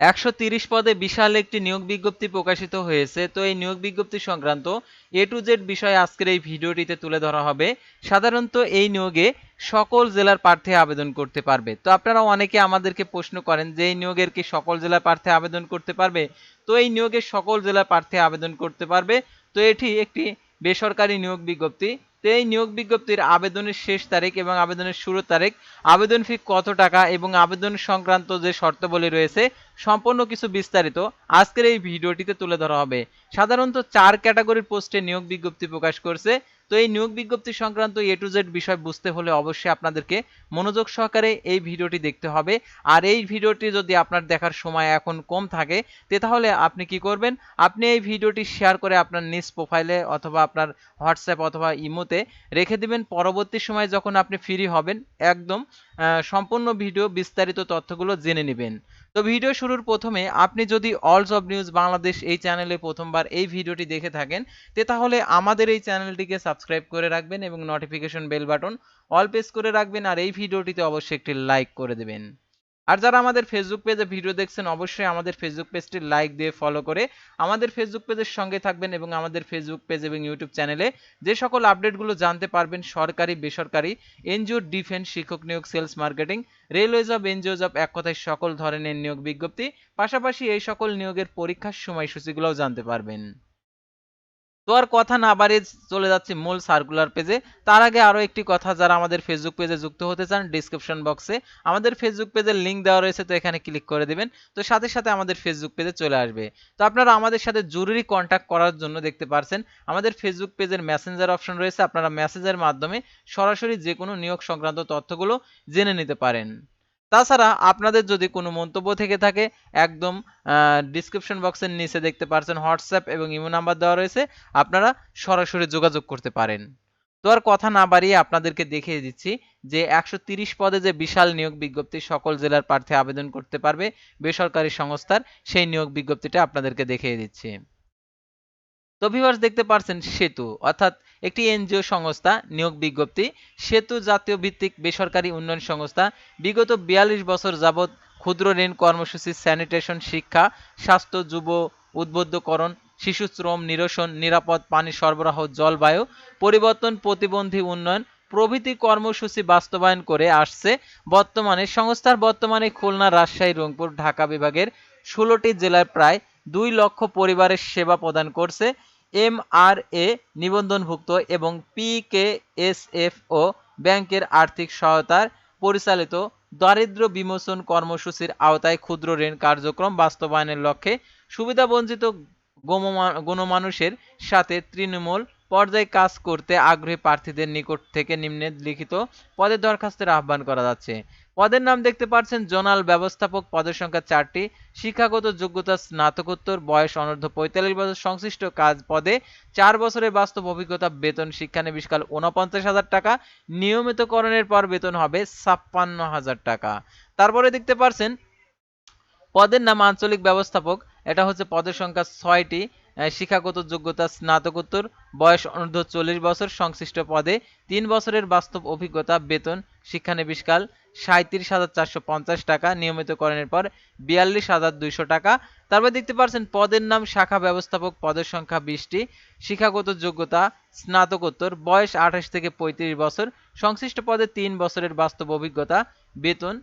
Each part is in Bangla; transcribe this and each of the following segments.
একশো তিরিশ পদে বিশাল একটি নিয়োগ বিজ্ঞপ্তি প্রকাশিত হয়েছে। তো এই নিয়োগ বিজ্ঞপ্তি সংক্রান্ত এ টু জেড বিষয়ে আজকের এই ভিডিওটিতে তুলে ধরা হবে। সাধারণত এই নিয়োগে সকল জেলার প্রার্থী আবেদন করতে পারবে। তো আপনারা অনেকে আমাদেরকে প্রশ্ন করেন যে এই নিয়োগের কি সকল জেলার প্রার্থী আবেদন করতে পারবে? তো এই নিয়োগে সকল জেলার প্রার্থী আবেদন করতে পারবে। তো এটি একটি বেসরকারি নিয়োগ বিজ্ঞপ্তি। তো এই নিয়োগ বিজ্ঞপ্তির আবেদনের শেষ তারিখ এবং আবেদনের শুরু তারিখ, আবেদন ফি কত টাকা এবং আবেদন সংক্রান্ত যে শর্তাবলী রয়েছে সম্পূর্ণ কিছু বিস্তারিত আজকের এই ভিডিওটিতে তুলে ধরা হবে। সাধারণত চার ক্যাটাগরির পোস্টে নিয়োগ বিজ্ঞপ্তি প্রকাশ করছে। তো এই নিয়োগ বিজ্ঞপ্তি সংক্রান্ত এ টু জেড বিষয় বুঝতে হলে অবশ্যই আপনাদেরকে মনোযোগ সহকারে এই ভিডিওটি দেখতে হবে। আর এই ভিডিওটি যদি আপনার দেখার সময় এখন কম থাকে, তে তাহলে আপনি কি করবেন? আপনি এই ভিডিওটি শেয়ার করে আপনার নিজ প্রোফাইলে অথবা আপনার হোয়াটসঅ্যাপ অথবা ইমোতে রেখে দিবেন। পরবর্তী সময় যখন আপনি ফ্রি হবেন, একদম সম্পূর্ণ ভিডিও বিস্তারিত তথ্যগুলো জেনে নেবেন। তো ভিডিও শুরুর প্রথমে আপনি যদি অল জব নিউজ বাংলাদেশ এই চ্যানেলে প্রথমবার এই ভিডিওটি দেখে থাকেন, তে তাহলে আমাদের এই চ্যানেলটিকে সাবস্ক্রাইব করে রাখবেন এবং notification bell button all press করে রাখবেন আর এই ভিডিওটিতে অবশ্যই একটি লাইক করে দেবেন। আর যারা আমাদের ফেসবুক পেজে ভিডিও দেখছেন, অবশ্যই আমাদের ফেসবুক পেজটি লাইক দিয়ে ফলো করে আমাদের ফেসবুক পেজের সঙ্গে থাকবেন এবং আমাদের ফেসবুক পেজ এবং ইউটিউব চ্যানেলে যে সকল আপডেটগুলো জানতে পারবেন, সরকারি, বেসরকারি এনজিও ডিফেন্স শিক্ষক নিয়োগ sales marketing railway job NGO job এক কথায় সকল ধরনের নিয়োগ বিজ্ঞপ্তি, পাশাপাশি এই সকল নিয়োগের পরীক্ষার সময়সূচিগুলোও জানতে পারবেন। তো আর কথা না বাড়িয়ে চলে যাচ্ছে মূল সার্কুলার পেজে তার আগে আরও একটি কথা, যারা আমাদের ফেসবুক পেজে যুক্ত হতে চান ডিসক্রিপশন বক্সে আমাদের ফেসবুক পেজের লিঙ্ক দেওয়া রয়েছে, তো এখানে ক্লিক করে দেবেন। তো সাথে সাথে আমাদের ফেসবুক পেজে চলে আসবে। তো আপনারা আমাদের সাথে জরুরি কন্ট্যাক্ট করার জন্য দেখতে পারছেন, আমাদের ফেসবুক পেজের মেসেঞ্জার অপশন রয়েছে। আপনারা মেসেজের মাধ্যমে সরাসরি যে কোনো নিয়োগ সংক্রান্ত তথ্যগুলো জেনে নিতে পারেন। তাছাড়া আপনাদের যদি কোনো মন্তব্য থেকে থাকে, একদম ডিসক্রিপশন বক্সের নিচে দেখতে পারছেন হোয়াটসঅ্যাপ এবং ইমো নাম্বার দেওয়া রয়েছে, আপনারা সরাসরি যোগাযোগ করতে পারেন। তো আর কথা না বাড়িয়ে আপনাদেরকে দেখিয়ে দিচ্ছি যে একশো তিরিশ পদে যে বিশাল নিয়োগ বিজ্ঞপ্তি সকল জেলার প্রার্থী আবেদন করতে পারবে, বেসরকারি সংস্থার সেই নিয়োগ বিজ্ঞপ্তিটা আপনাদেরকে দেখিয়ে দিচ্ছি। তো ভিউয়ার্স দেখতে পারছেন সেতু, অর্থাৎ একটি এনজিও সংস্থা নিয়োগ বিজ্ঞপ্তি। সেতু জাতীয় ভিত্তিক বেসরকারি উন্নয়ন সংস্থা, বিগত বিয়াল্লিশ বছর যাবৎ ক্ষুদ্র ঋণ কর্মসূচি স্যানিটেশন শিক্ষা, স্বাস্থ্য, যুব উদ্বুদ্ধকরণ, শিশু শ্রম নিরসন, নিরাপদ পানি সরবরাহ, জলবায়ু পরিবর্তন প্রতিবন্ধী উন্নয়ন প্রভৃতি কর্মসূচি বাস্তবায়ন করে আসছে। বর্তমানে সংস্থার বর্তমানে খুলনা, রাজশাহী, রংপুর, ঢাকা বিভাগের ষোলোটি জেলায় প্রায় দুই লক্ষ পরিবারের সেবা প্রদান করছে। এমআরএ নিবন্ধনভুক্ত এবং পিকেএসএফ ও ব্যাংকের আর্থিক সহায়তার পরিচালিত দারিদ্র বিমোচন কর্মসূচির আওতায় ক্ষুদ্র ঋণ কার্যক্রম বাস্তবায়নের লক্ষ্যে সুবিধাবঞ্চিত গণমানুষের সাথে তৃণমূল পর্যায়ে কাজ করতে আগ্রহী প্রার্থীদের নিকট থেকে নিম্নে লিখিত পদের দরখাস্তের আহ্বান করা যাচ্ছে। পদের নাম দেখতে পাচ্ছেন জোনাল ব্যবস্থাপক, পদের সংখ্যা চারটি। শিক্ষাগত যোগ্যতা, স্নাতকোত্তর, বয়স অনূর্ধ্ব পঁয়তাল্লিশ বছর, সংশ্লিষ্ট কাজ পদে চার বছরের বাস্তব অভিজ্ঞতা, বেতন শিক্ষানবিশকাল উনপঞ্চাশ হাজার টাকা। নিয়মিতকরণের পর বেতন হবে ছাপ্পান্ন হাজার টাকা। তারপরে দেখতে পারছেন পদের নাম আঞ্চলিক ব্যবস্থাপক, এটা হচ্ছে পদের সংখ্যা ছয়টি। শিক্ষাগত যোগ্যতা, স্নাতকোত্তর, বয়স অনূর্ধ্ব চল্লিশ বছর, সংশ্লিষ্ট পদে তিন বছরের বাস্তব অভিজ্ঞতা, বেতন শিক্ষানবিশকাল সাঁত্রিশ হাজার চারশো পঞ্চাশ টাকা নিয়মিতকরণের পর বিয়াল্লিশ হাজার দুইশো টাকা। তারপর দেখতে পাচ্ছেন, পদের নাম, শাখা ব্যবস্থাপক পদের সংখ্যা বিশটি। শিক্ষাগত যোগ্যতা, স্নাতকোত্তর, বয়স আঠাশ থেকে পঁয়ত্রিশ বছর। সংশ্লিষ্ট পদে তিন বছরের বাস্তব অভিজ্ঞতা, বেতন,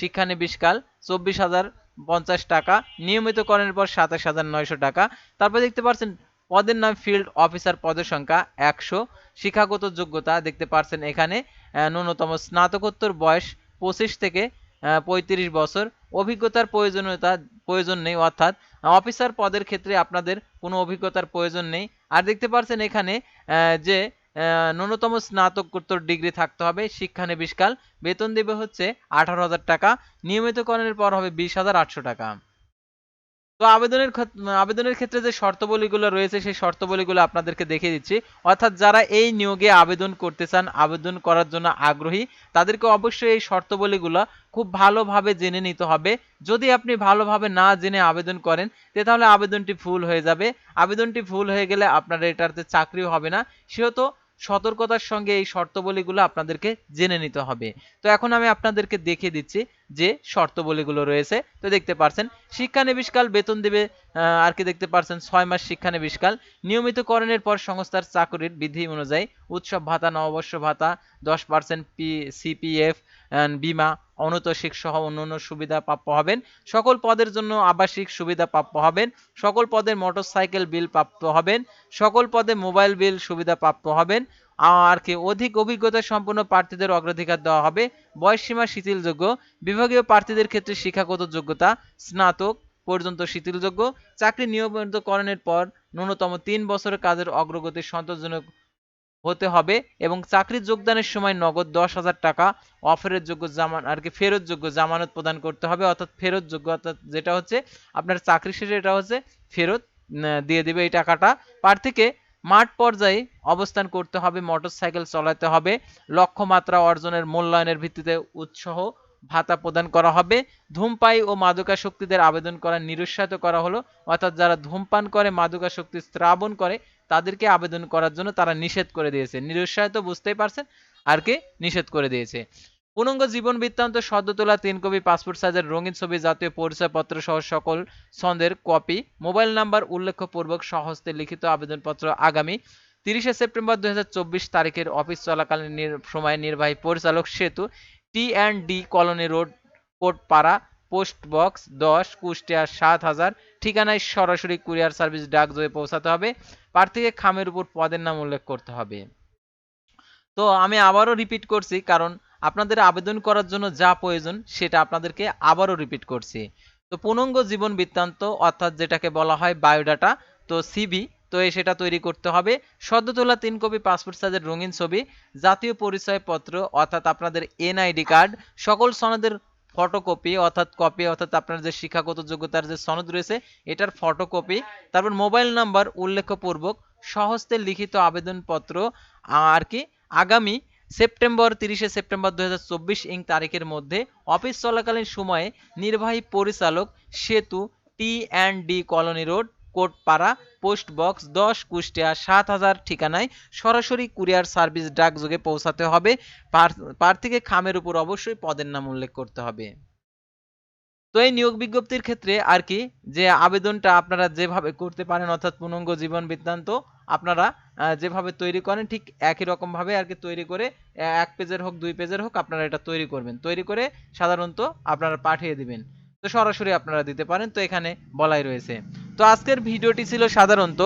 শিক্ষানবিশকাল, চব্বিশ হাজার পঞ্চাশ টাকা। নিয়মিতকরণের পর সাতাশ হাজার নয়শো টাকা। তারপর দেখতে পাচ্ছেন, পদের নাম, ফিল্ড অফিসার পদের সংখ্যা একশো। শিক্ষাগত যোগ্যতা দেখতে পাচ্ছেন এখানে ন্যূনতম স্নাতকোত্তর বয়স পঁচিশ থেকে পঁয়ত্রিশ বছর। অভিজ্ঞতার প্রয়োজনীয়তা, প্রয়োজন নেই, অর্থাৎ অফিসার পদের ক্ষেত্রে আপনাদের কোনো অভিজ্ঞতার প্রয়োজন নেই। আর দেখতে পাচ্ছেন এখানে যে ন্যূনতম স্নাতকোত্তর ডিগ্রি থাকতে হবে শিক্ষানবিশকাল বেতন দেবে হচ্ছে আঠারো হাজার টাকা। নিয়মিতকরণের পর হবে বিশ হাজার আটশো টাকা। তো আবেদনের আবেদনের ক্ষেত্রে যে শর্তাবলীগুলো রয়েছে, সেই শর্তাবলীগুলো আপনাদেরকে দেখিয়ে দিচ্ছি। অর্থাৎ যারা এই নিয়োগে আবেদন করতে চান, আবেদন করার জন্য আগ্রহী, তাদেরকে অবশ্যই এই শর্তাবলীগুলো খুব ভালোভাবে জেনে নিতে হবে। যদি আপনি ভালোভাবে না জেনে আবেদন করেন তাহলে আবেদনটি ফুল হয়ে যাবে। আবেদনটি ফুল হয়ে গেলে আপনার এটাতে চাকরিও হবে না। সেহেতু সতর্কতার সঙ্গে এই শর্তাবলীগুলো আপনাদেরকে জেনে নিতে হবে। তো এখন আমি আপনাদেরকে দেখিয়ে দিচ্ছি যে শর্তাবলীগুলো রয়েছে। তো দেখতে পারছেন শিক্ষানবিশকাল বেতন দেবে আর কি দেখতে পারছেন, ছয় মাস শিক্ষানবিশকাল নিয়মিতকরণের পর সংস্থার চাকরির বিধি অনুযায়ী উৎসব ভাতা, নববর্ষ ভাতা, দশ পার্সেন্ট পি সিপিএফ বিমা অনতোষিক সহ অন্যান্য সুবিধা প্রাপ্য হবেন। সকল পদের জন্য আবাসিক সুবিধা প্রাপ্য হবেন। সকল পদের মোটরসাইকেল বিল প্রাপ্ত হবেন। সকল পদে মোবাইল বিল সুবিধা প্রাপ্য হবেন। আর কি অধিক অভিজ্ঞতা সম্পন্ন প্রার্থীদের অগ্রাধিকার দেওয়া হবে। বয়সসীমা শিথিলযোগ্য। বিভাগীয় প্রার্থীদের ক্ষেত্রে শিক্ষাগত যোগ্যতা স্নাতক পর্যন্ত শিথিলযোগ্য। চাকরি নিয়মিতকরণের পর ন্যূনতম তিন বছরের কাজের অগ্রগতি সন্তোষজনক হতে হবে এবং চাকরি যোগদানের সময় নগদ দশ হাজার টাকা অফারের যোগ্য জামান আর কি ফেরত যোগ্য জামানত প্রদান করতে হবে, অর্থাৎ ফেরত যোগ্য, অর্থাৎ যেটা হচ্ছে আপনার চাকরি শেষে এটা হচ্ছে ফেরত দিয়ে দেবে এই টাকাটা। প্রার্থীকে মাঠ পর্যায়ে অবস্থান করতে হবে, মোটরসাইকেল চলাতে হবে, লক্ষ্যমাত্রা অর্জনের মূল্যায়নের ভিত্তিতে উৎসাহ ভাতা প্রদান করা হবে। ধূমপাই ও মাদকাসক্তিদের আবেদন করা নিরুৎসাহিত করা হলো। অর্থাৎ যারা ধূমপান করে, মাদকাসক্তি স্ত্রাবণ করে, তাদেরকে আবেদন করার জন্য তারা নিষেধ করে দিয়েছে। নিরুৎসাহিত বুঝতেই পারছেন? আর কে? নিষেধ করে দিয়েছে। পূর্ণাঙ্গ জীবন বৃত্তান্ত, সদ্য তোলা তিন কপি, পাসপোর্ট সাইজের রঙিন ছবি, জাতীয় পরিচয়পত্র সহ সকল ছন্দের কপি, মোবাইল নাম্বার উল্লেখপূর্বক সহস্তে লিখিত আবেদনপত্র আগামী তিরিশে সেপ্টেম্বর দুই হাজার চব্বিশ তারিখের অফিস চলাকালীন সময়ে নির্বাহী পরিচালক Setu T and D colony road, Kotpara, post box দশ, কুষ্টিয়া সাত হাজার। ঠিকানায় সরাসরি কুরিয়ার সার্ভিস ডাকযোগে পৌঁছাতে হবে। প্রার্থীকে খামের উপর পদের নাম উল্লেখ করতে হবে। তো আমি আবারও রিপিট করছি, কারণ আপনাদের আবেদন করার জন্য যা প্রয়োজন সেটা আপনাদেরকে আবারও রিপিট করছি। তো পূর্ণাঙ্গ জীবন বৃত্তান্ত, অর্থাৎ যেটাকে বলা হয় বায়োডাটা তো সিবি তো এই সেটা তৈরি করতে হবে। সদ্য তোলা তিন কপি পাসপোর্ট সাইজের রঙিন ছবি, জাতীয় পরিচয়পত্র, অর্থাৎ আপনাদের এনআইডি কার্ড, সকল সনদের ফটোকপি, অর্থাৎ কপি, অর্থাৎ আপনার যে শিক্ষাগত যোগ্যতার যে সনদ রয়েছে, এটার ফটোকপি, তারপর মোবাইল নাম্বার উল্লেখপূর্বক, সহস্তে লিখিত আবেদনপত্র, আর কি, আগামী সেপ্টেম্বর তিরিশে সেপ্টেম্বর দু হাজার চব্বিশ ইং তারিখের মধ্যে অফিস চলাকালীন সময়ে নির্বাহী পরিচালক Setu T and D colony road Kotpara, post box, দশ, কুষ্টিয়া, সাত হাজার ঠিকানায় সরাসরি কুরিয়ার সার্ভিস ডাকযোগে পৌঁছাতে হবে। প্রার্থীকে খামের উপর অবশ্যই পদের নাম উল্লেখ করতে হবে। তো এই নিয়োগ বিজ্ঞপ্তির ক্ষেত্রে আর কি, যে আবেদনটা আপনারা যেভাবে করতে পারেন, অর্থাৎ পূর্ণাঙ্গ জীবন বৃত্তান্ত, আপনারা যেভাবে তৈরি করেন, ঠিক একই রকম ভাবে আর কি তৈরি করে এক পেজের হোক, দুই পেজের হোক, আপনারা এটা তৈরি করবেন। তৈরি করে সাধারণত আপনারা পাঠিয়ে দিবেন। তো সরাসরি আপনারা দিতে পারেন। তো এখানে বলাই রয়েছে তো আজকের ভিডিওটি ছিল সাধারণত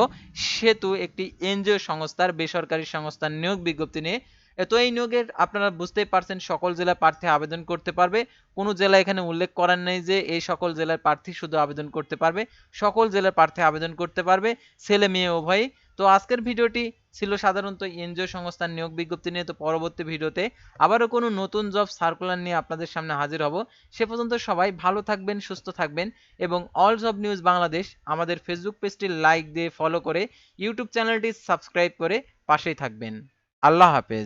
সেতু একটি এনজিও সংস্থার, বেসরকারি সংস্থার নিয়োগ বিজ্ঞপ্তি নিয়ে। তো এই নিয়োগের আপনারা বুঝতেই পারছেন, সকল জেলা প্রার্থী আবেদন করতে পারবে। কোনো জেলা এখানে উল্লেখ করার নেই যে এই সকল জেলার প্রার্থী শুধু আবেদন করতে পারবে, সকল জেলার প্রার্থী আবেদন করতে পারবে। ছেলে, মেয়ে, উভয়ই তো আজকের ভিডিওটি ছিল সাধারণত এনজিও সংস্থার নিয়োগ বিজ্ঞপ্তি নিয়ে। তো পরবর্তী ভিডিওতে আবারও কোনো নতুন জব সার্কুলার নিয়ে আপনাদের সামনে হাজির হব। সে পর্যন্ত সবাই ভালো থাকবেন, সুস্থ থাকবেন এবং অল জব নিউজ বাংলাদেশ আমাদের ফেসবুক পেজটি লাইক দিয়ে ফলো করে ইউটিউব চ্যানেলটি সাবস্ক্রাইব করে পাশেই থাকবেন। আল্লাহ হাফেজ।